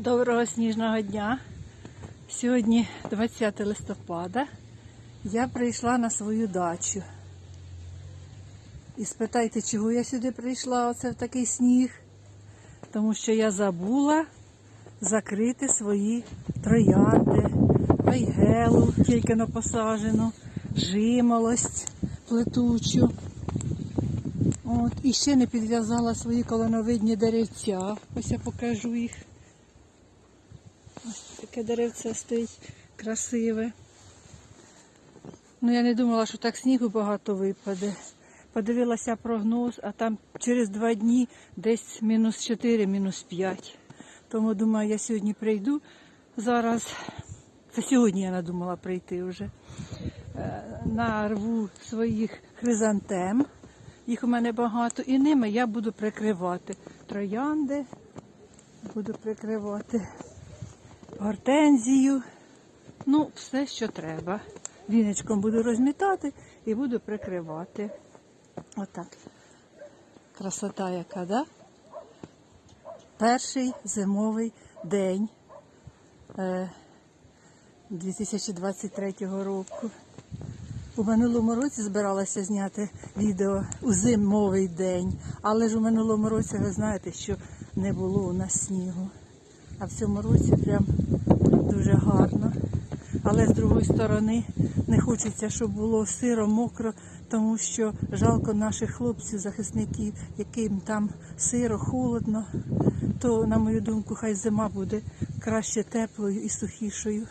Доброго сніжного дня. Сьогодні 20 листопада. Я прийшла на свою дачу. І спитайте, чого я сюди прийшла оце в такий сніг? Тому що я забула закрити свої троянди, вайгелу, тільки на посажену, жимолость плетучу. От, і ще не підв'язала свої колоновидні деревця. Ось я покажу їх. Ось таке деревце стоїть красиве. Ну я не думала, що так снігу багато випаде. Подивилася прогноз, а там через два дні десь мінус 4, мінус 5. Тому думаю, я сьогодні прийду зараз. Це сьогодні я надумала прийти вже. Е, Нарву своїх хризантем. Їх у мене багато, і ними я буду прикривати троянди, буду прикривати гортензію. Ну, все, що треба. Віночком буду розмітати і буду прикривати. Отак. Красота яка, да? Перший зимовий день е, 2023 року. У минулому році збиралася зняти відео у зимовий день, але ж у минулому році ви знаєте, що не було у нас снігу. А в цьому році прям дуже гарно. Але з другої сторони не хочеться, щоб було сиро, мокро, тому що жалко наших хлопців, захисників, яким там сиро, холодно. То, на мою думку, хай зима буде краще теплою і сухішою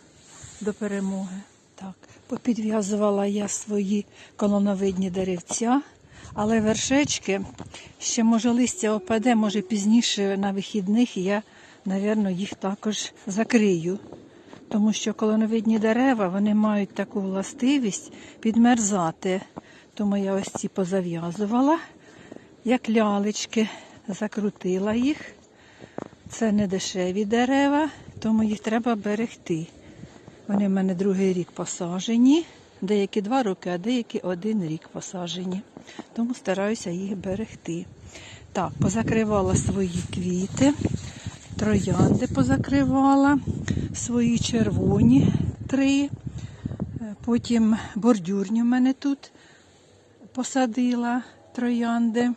до перемоги. Так, попідв'язувала я свої колоновидні деревця, але вершечки ще може листя опаде, може пізніше на вихідних я, напевно, їх також закрию. Тому що колоновидні дерева вони мають таку властивість підмерзати. Тому я ось ці позав'язувала, як лялечки, закрутила їх. Це не дешеві дерева, тому їх треба берегти. Вони в мене другий рік посажені, деякі два роки, а деякі один рік посажені. Тому стараюся їх берегти. Так, позакривала свої квіти, троянди позакривала, свої червоні три. Е, Потім бордюрні в мене тут посадила троянди.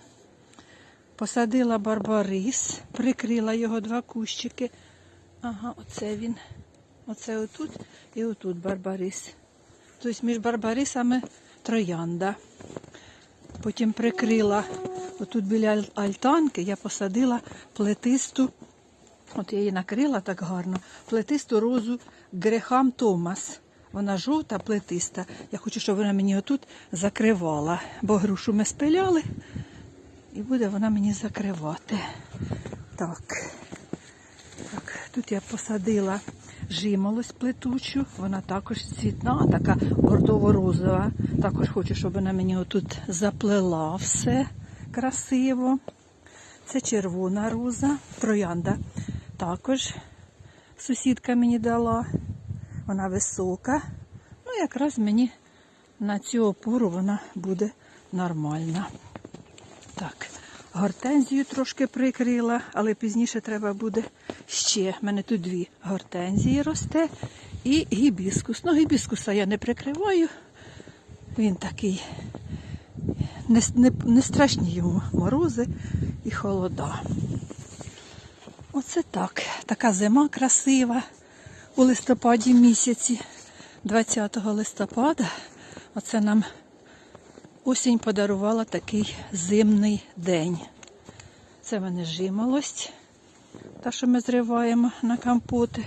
Посадила барбарис, прикрила його два кущики. Ага, оце він. Оце отут і отут барбарис. Тобто між барбарисами троянда. Потім прикрила отут біля альтанки, я посадила плетисту, от я її накрила так гарно, плетисту розу Грехам Томас. Вона жовта, плетиста. Я хочу, щоб вона мені отут закривала, бо грушу ми спиляли, і буде вона мені закривати. Так. Так, тут я посадила жимолость плетучу, вона також цвітна, така бордово-розова. Також хочу, щоб вона мені отут заплела все красиво. Це червона роза, троянда. Також сусідка мені дала. Вона висока. Ну, якраз мені на цю опору вона буде нормальна. Так, гортензію трошки прикрила, але пізніше треба буде ще. У мене тут дві гортензії росте і гібіскус. Ну, гібіскуса я не прикриваю. Він такий не, не, не страшні йому морози і холода. Оце так. Така зима красива у листопаді місяці, 20 листопада. Оце нам Осінь подарувала такий зимний день. Це в мене жимолость, та, що ми зриваємо на компоти.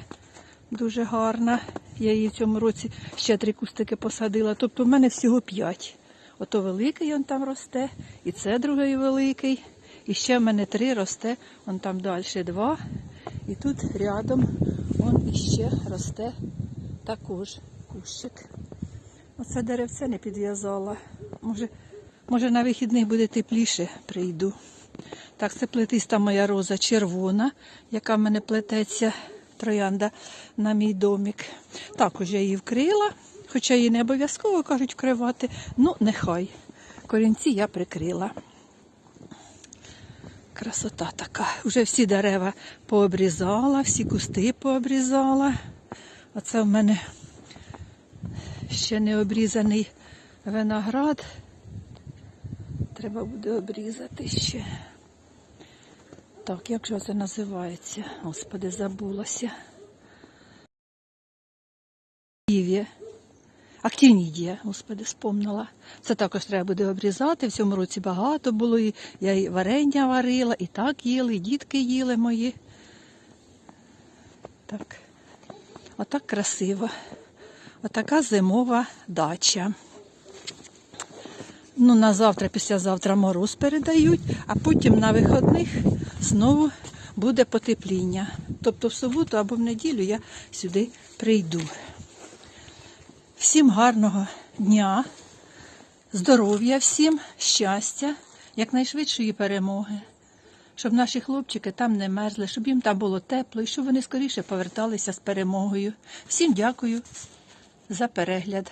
Дуже гарна. Я її в цьому році ще три кустики посадила. Тобто в мене всього п'ять. Ото великий он там росте, і це другий великий. І ще в мене три росте, он там далі два. І тут рядом он іще росте також кущик. Оце деревце не підв'язала. Може, може на вихідних буде тепліше, прийду. Так, це плетиста моя роза червона, яка в мене плететься троянда на мій домик. Також я її вкрила, хоча її не обов'язково кажуть вкривати. Ну, нехай. Корінці я прикрила. Красота така. Уже всі дерева пообрізала, всі кусти пообрізала. Оце в мене ще не обрізаний виноград. Треба буде обрізати ще. Так, як же це називається? Господи, забулася. Києві. Актинідія, господи, спомнила. Це також треба буде обрізати. В цьому році багато було. Я і варення варила, і так їли, і дітки їли мої. Так. Отак красиво. Отака зимова дача. Ну, на завтра, післязавтра мороз передають, а потім на виходних знову буде потепління. Тобто в суботу або в неділю я сюди прийду. Всім гарного дня, здоров'я всім, щастя, якнайшвидшої перемоги. Щоб наші хлопчики там не мерзли, щоб їм там було тепло і щоб вони скоріше поверталися з перемогою. Всім дякую за перегляд.